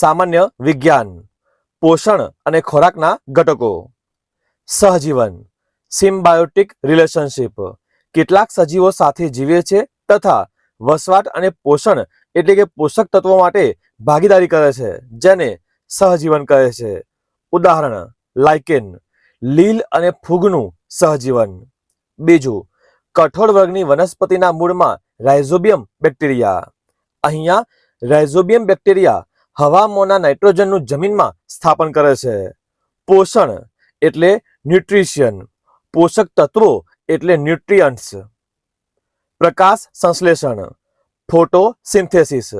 સામાન્ય વિજ્ઞાન, પોષણ અને ખોરાકના ઘટકો. સહજીવન, સિમ્બાયોટિક રિલેશનશિપ. કેટલાક સજીવો સાથે જીવે છે તથા વસવાટ અને પોષણ એટલે કે પોષક તત્વો માટે ભાગીદારી કરે છે, જેને સહજીવન કહે છે. ઉદાહરણ, લાઇકેન, લીલ અને ફૂગનું સહજીવન. બીજું, કઠોળ વર્ગની વનસ્પતિના મૂળમાં રાઇઝોબિયમ બેક્ટેરિયા. અહીંયા રાઇઝોબિયમ બેક્ટેરિયા હવામાંના નાઇટ્રોજનનું જમીનમાં સ્થાપન કરે છે. પોષણ એટલે ન્યુટ્રિશિયન પોષક તત્વો એટલે ન્યુટ્રિયન્ટ્સ. પ્રકાશ સંશ્લેષણ. ફોટોસિન્થેસિસ.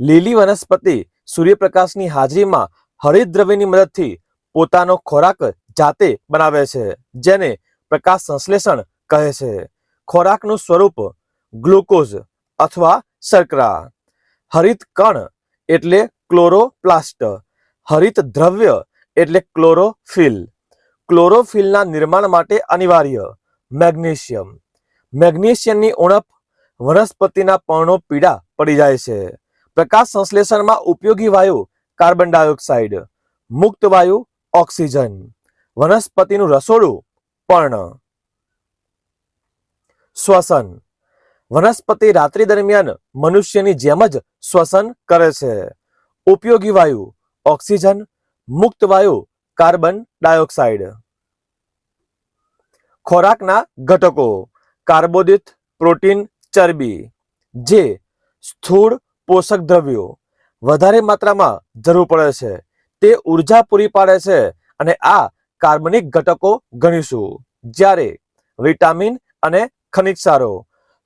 લીલી વનસ્પતિ સૂર્યપ્રકાશની હાજરીમાં હરિદ્રવ્યની મદદથી પોતાનો ખોરાક જાતે બનાવે છે, જેને પ્રકાશ સંશ્લેષણ કહે છે. ખોરાકનું સ્વરૂપ ગ્લુકોઝ અથવા શર્કરા. હરિત કણ એટલે ક્લોરોપ્લાસ્ટ, હરિત દ્રવ્ય એટલે ક્લોરોફિલ. ક્લોરોફિલના નિર્માણ માટે અનિવાર્ય. મેગ્નેશિયમ. મેગ્નેશિયમની ઉણપ વનસ્પતિના પર્ણો પીડા પડી જાય છે. પ્રકાશ સંશ્લેષણમાં ઉપયોગી વાયુ કાર્બન ડાયોક્સાઇડ. મુક્ત વાયુ, ઓક્સિજન. વનસ્પતિનું રસોડું, પર્ણ. શ્વસન. વનસ્પતિ રાત્રિ દરમિયાન મનુષ્યની જેમ જ શ્વસન કરે છે. ઉપયોગી વાયુ, ઓક્સિજન, મુક્ત વાયુ, કાર્બન ડાયોક્સાઇડ. ખોરાકના ઘટકો, કાર્બોદિત પ્રોટીન ચરબી, જે સ્થૂળ પોષક દ્રવ્યો, વધારે માત્રામાં જરૂર પડે છે, તે ઊર્જા પૂરી પાડે છે અને આ કાર્બનિક ઘટકો ગણીશું. જ્યારે વિટામિન અને ખનિજ સારો,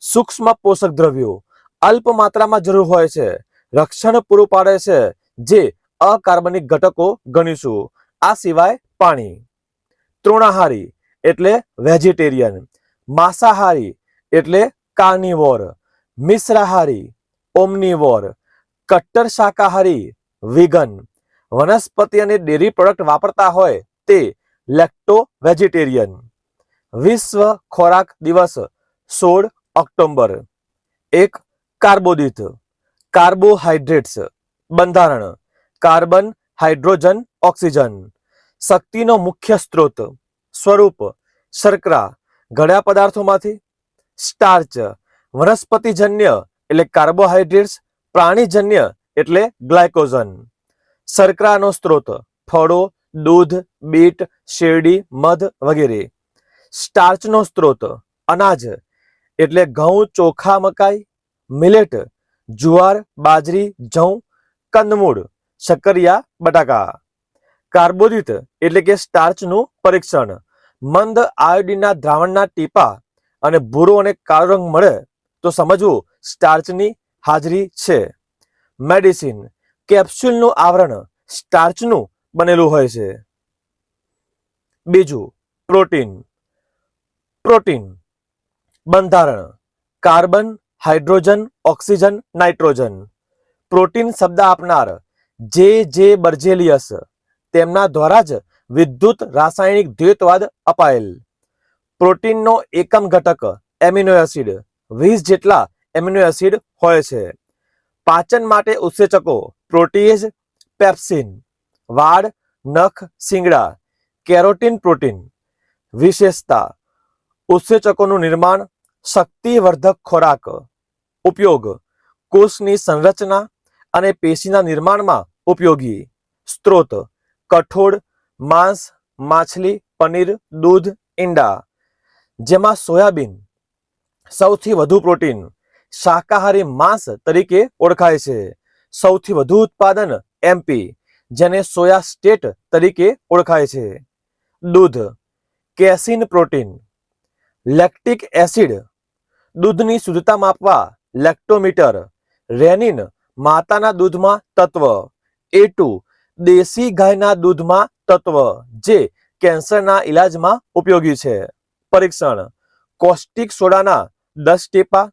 સૂક્ષ્મ પોષક દ્રવ્યો અલ્પ માત્રામાં જરૂર હોય છે રક્ષણ પૂરું પાડે છે, જે અકાર્બનિક ઘટકો ગણીશું. આ સિવાય પાણી. તૃણાહારી એટલે વેજીટેરિયન. માંસાહારી એટલે કાર્નિવોર. મિશ્રાહારી, ઓમનીવોર. કટ્ટર શાકાહારી વિગન વનસ્પતિ અને ડેરી પ્રોડક્ટ વાપરતા હોય તે લેક્ટો વેજીટેરિયન. વિશ્વ ખોરાક દિવસ, સોળ ઓક્ટોબર એક કાર્બોદિત. કાર્બોહાઈડ્રેટ્સ બંધારણ, કાર્બન, હાઇડ્રોજન, ઓક્સિજન. શક્તિનો મુખ્ય સ્ત્રોત, સ્વરૂપ, શર્કરા. ઘડા પદાર્થોમાંથી સ્ટાર્ચ, વનસ્પતિજન્ય એટલે કાર્બોહાઈડ્રેટ્સ પ્રાણીજન્ય એટલે ગ્લાયકોઝન. શર્કરાનો સ્ત્રોત, ફળો, દૂધ, બીટ, શેરડી, મધ વગેરે. સ્ટાર્ચનો સ્ત્રોત, અનાજ એટલે ઘઉં, ચોખા, મકાઈ, મિલેટ જુવાર, બાજરી, જઉં, કંદમૂળ, શક્કરિયા, બટાકા. કાર્બોદિત એટલે કે સ્ટાર્ચનું પરીક્ષણ. મંદ આયોડીનના દ્રાવણના ટીપા અને ભૂરો અને કાળો રંગ મળે તો સમજવું સ્ટાર્ચની હાજરી છે. મેડિસિન, કેપ્સ્યુલનું આવરણ સ્ટાર્ચનું બનેલું હોય છે. બીજું, પ્રોટીન. પ્રોટીન બંધારણ, carbon hydrogen oxygen nitrogen protein શબ્દ આપનાર જે જે બર્જેલિયસ તેમના દ્વારા જ વિદ્યુત રાસાયણિક દ્વૈતવાદ અપાયેલ પ્રોટીનનો એકમ ઘટક એમિનો એસિડ વીસ જેટલા એમિનો એસિડ હોય છે પાચન માટે ઉત્સેચકો પ્રોટીએઝ પેપ્સિન વાળ નખ શિંગડા કેરોટીન પ્રોટીન વિશેષતા ઉત્સેચકોનું નિર્માણ શક્તિવર્ધક ખોરાક ઉપયોગ, કોષની સંરચના અને પેશીના નિર્માણમાં ઉપયોગી, સ્ત્રોત, કઠોળ, માંસ, માછલી, પનીર, દૂધ, ઈંડા, જેમાં સોયાબીન સૌથી વધુ પ્રોટીન, શાકાહારી માંસ તરીકે ઓળખાય છે. સૌથી વધુ ઉત્પાદન એમપી જેને સોયા સ્ટેટ તરીકે ઓળખાય છે. દૂધ, કેસિન પ્રોટીન, લેક્ટિક એસિડ દૂધની શુદ્ધતા માપવા લેક્ટોમીટર, રેનિન માતાના દૂધમાં તત્વ, એ ટુ દેશી ગાયના દૂધમાં તત્વ, જે કેન્સરના ઇલાજમાં ઉપયોગી છે. પરીક્ષણ, કોસ્ટિક સોડાના દસ ટીપા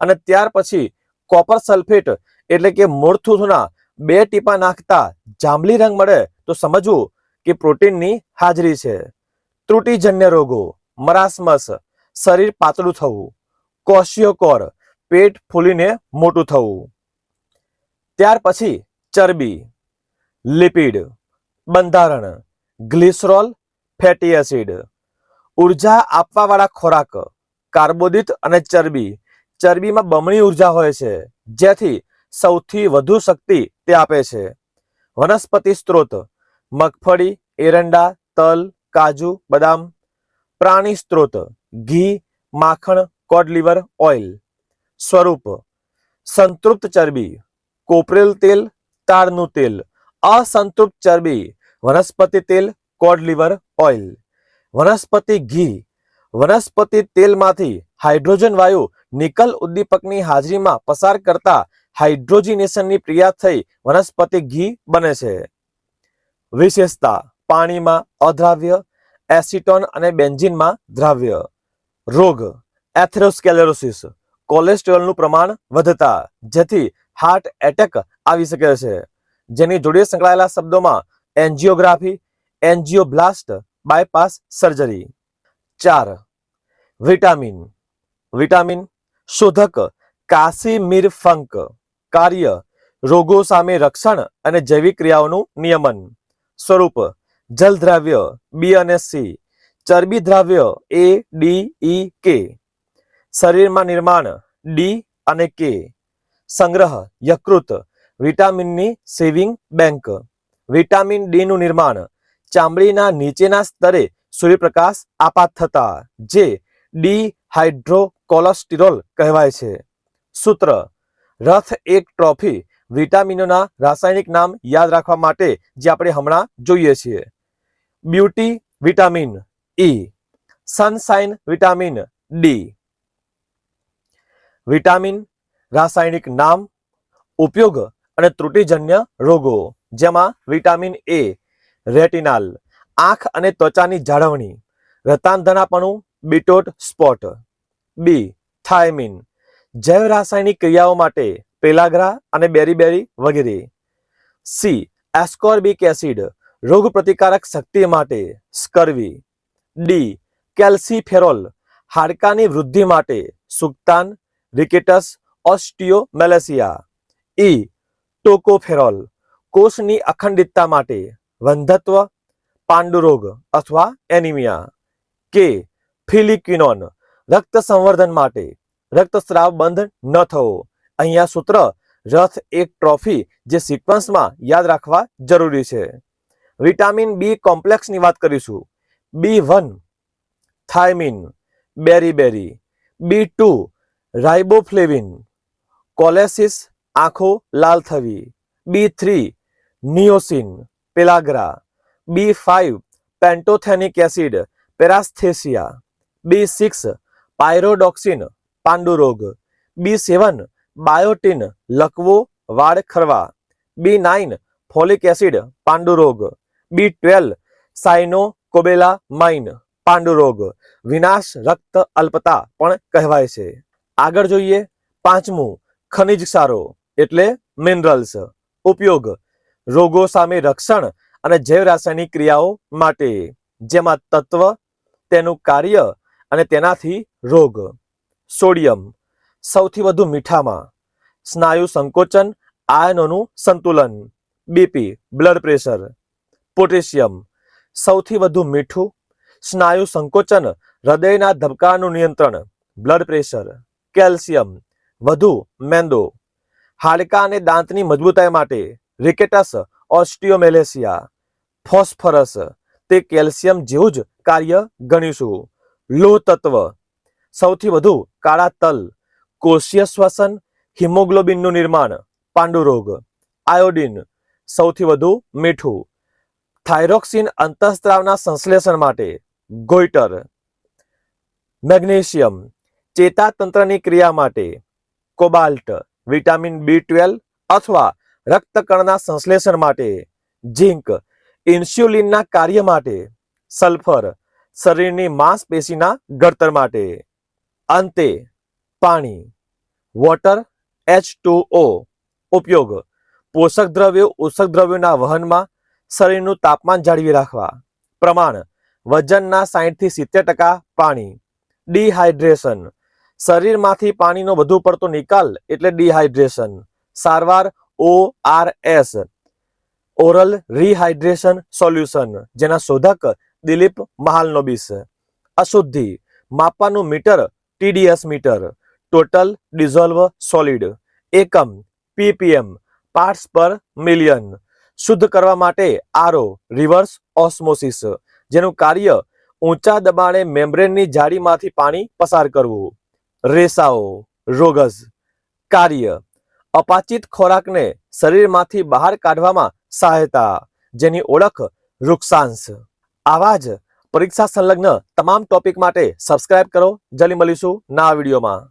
અને ત્યાર પછી કોપર સલ્ફેટ એટલે કે મોરથુથના બે ટીપા નાખતા જાંબલી રંગ મળે તો સમજવું કે પ્રોટીનની હાજરી છે. ત્રુટિજન્ય રોગો, મરાસમસ, શરીર પાતળું થવું. કોશિયોકોર પેટ ફૂલીને મોટું થવું. ત્યાર પછી ચરબી, લિપિડ, બંધારણ, ગ્લિસરોલ, ફેટી એસિડ. ઊર્જા આપવાવાળા ખોરાક, કાર્બોદિત અને ચરબી. ચરબીમાં બમણી ઊર્જા હોય છે, જેથી સૌથી વધુ શક્તિ તે આપે છે. વનસ્પતિ સ્ત્રોત, મગફળી, એરંડા, તલ, કાજુ, બદામ. પ્રાણી સ્ત્રોત, ઘી, માખણ કોડ લીવર ઓઇલ. સ્વરૂપ. સંતૃપ્ત ચરબી. કોપરેલ તેલ તાળનું તેલ. અસંતૃપ્ત ચરબી. વનસ્પતિ તેલ, કોડ લીવર ઓઇલ. વનસ્પતિ ઘી. વનસ્પતિ તેલમાંથી હાઇડ્રોજન વાયુ નિકલ ઉદ્દીપકની હાજરીમાં પસાર કરતા હાઇડ્રોજિનેશનની ક્રિયા થઈ વનસ્પતિ ઘી બને છે. વિશેષતા. પાણીમાં અદ્રાવ્ય, એસિટોન અને બેન્ઝિનમાં દ્રાવ્ય. રોગ. એથેરોસ્કેલેરોસિસ કોલેસ્ટ્રોલનું પ્રમાણ વધતા જેથી હાર્ટ એટેક આવી શકે છે. જેની જોડે સંકળાયેલા શબ્દોમાં એન્જિયોગ્રાફી એન્જિયોબ્લાસ્ટ બાયપાસ સર્જરી ચાર વિટામિન વિટામિન શોધક કાસીમીર ફંક. કાર્ય રોગો સામે રક્ષણ અને જૈવિક ક્રિયાઓનું નિયમન. સ્વરૂપ જલ દ્રાવ્ય બી અને સી. ચરબી દ્રાવ્ય, એ, ડી, ઈ, કે. શરીરમાં નિર્માણ ડી અને કે સંગ્રહ, યકૃત વિટામિનની સેવિંગ બેંક. વિટામિન ડી નું નિર્માણ, ચામડીના નીચેના સ્તરે સૂર્યપ્રકાશ આપાત થતા જે ડી હાઇડ્રોકોલેસ્ટેરોલ કહેવાય છે. સૂત્ર, રથ એક ટ્રોફી વિટામિનોના રાસાયણિક નામ યાદ રાખવા માટે જે આપણે હમણાં જોઈએ છીએ. Beauty vitamin E sunshine vitamin D vitamin, રાસાયણિક નામ, ઉપયોગ અને ત્રુટિજન્ય રોગો, જેમાં વિટામિન એ, રેટિનાલ, આંખ અને ત્વચાની જાળવણી, રતાંધનાપણું, બીટોટ સ્પોટ બી થાયમિન જૈવ રાસાયણિક ક્રિયાઓ માટે પેલાગ્રા અને બેરીબેરી વગેરે. સી એસ્કોર્બિક એસિડ રોગ પ્રતિકારક શક્તિ માટે સ્કર્વી. ડી કેલ્સીફેરોલ, હાડકાની વૃદ્ધિ માટે સુક્તાન રિકેટસ ઓસ્ટિયોમેલેસિયા. ઈ ટોકોફેરોલ, કોષની અખંડિતતા માટે વંધત્વ, પાંડુરોગ અથવા એનિમિયા. કે ફિલિક્વિનોન, રક્ત સંવર્ધન માટે રક્તસ્રાવ બંધ ન થવો. અહીંયા સૂત્ર રથ એક ટ્રોફી જે સિક્વન્સમાં યાદ રાખવા જરૂરી છે. વિટામિન બી કોમ્પ્લેક્સની વાત કરીશું. B one, thiamine beriberi B two riboflavin કોલેસિસ આંખો લાલ થવી B three niacin pellagra B five pantothenic acid paresthesia B six pyridoxine પાંડુરોગ B seven biotin લકવો વાળ ખરવા બી નાઇન ફોલિક એસિડ પાંડુરોગ B twelve cyanocobalamin પાંડુરોગ વિનાશ રક્ત અલ્પતા પણ કહેવાય છે આગળ જોઈએ પાંચમું, ખનિજ ક્ષારો એટલે મિનરલ્સ ઉપયોગ, રોગો સામે રક્ષણ અને જૈવ રાસાયણિક ક્રિયાઓ માટે. જેમાં તત્વ, તેનું કાર્ય અને તેનાથી રોગ. સોડિયમ, સૌથી વધુ મીઠામાં. સ્નાયુ સંકોચન, આયનોનું સંતુલન. BP, blood pressure. પોટેશિયમ, સૌથી વધુ મીઠું. સ્નાયુ સંકોચન, હૃદયના ધબકાનું નિયંત્રણ. Blood pressure. કેલ્શિયમ, વધુ મેંદો હાડકા અને દાંતની મજબૂતાઈ માટે રિકેટસ, ઓસ્ટિયોમેલેસિયા, ફોસ્ફરસ, તે કેલ્શિયમ જેવું જ કાર્ય ગણીશું. લોહ તત્વ, સૌથી વધુ કાળા તલ, કોષીય શ્વસન, હિમોગ્લોબિનનું નિર્માણ, પાંડુરોગ, આયોડિન, સૌથી વધુ મીઠું, થાઇરોક્સિન અંતઃસ્ત્રાવના સંશ્લેષણ માટે ગોઈટર મેગ્નેશિયમ ચેતાતંત્રની ક્રિયા માટે કોબાલ્ટ, વિટામિન બી ટ્વેલ્વ અથવા રક્તકણના સંશ્લેષણ માટે ઝીંક, ઇન્સ્યુલિનના કાર્ય માટે સલ્ફર, શરીરની માંસપેશીના ઘડતર માટે. અંતે, પાણી. વોટર, એચ ઉપયોગ. પોષક દ્રવ્યો, ઉષક દ્રવ્યોના વહનમાં શરીરનું તાપમાન જાળવી રાખવા. પ્રમાણ, વજનના સાઈઠથી સિત્તેર ટકા પાણી. ડિહાઇડ્રેશન. શરીરમાંથી પાણીનો વધુ પડતો નિકાલ એટલે ડિહાઇડ્રેશન. સારવાર O R S. Oral rehydration solution, જેના શોધક દિલીપ મહાલનોબિસ. અશુદ્ધિ, માપવાનું meter, TDS meter. Total dissolve solid. એકમ, પીપીએમ, પાર્ટ્સ પર મિલિયન. શુદ્ધ કરવા માટે આરો રિવર્સ ઓસ્મોસિસ, જેનું કાર્ય ઊંચા દબાણે મેમ્બ્રેનની જાળીમાંથી પાણી પસાર કરવું. રેસાઓ રોગઝ કાર્ય, અપાચિત ખોરાકને શરીરમાંથી બહાર કાઢવામાં સહાયતા, જેની ઓળખ વૃક્ષાંશ. આવા જ પરીક્ષા સંલગ્ન તમામ ટોપિક માટે સબસ્ક્રાઇબ કરો. જલ્દી મળીશું ના વિડીયોમાં.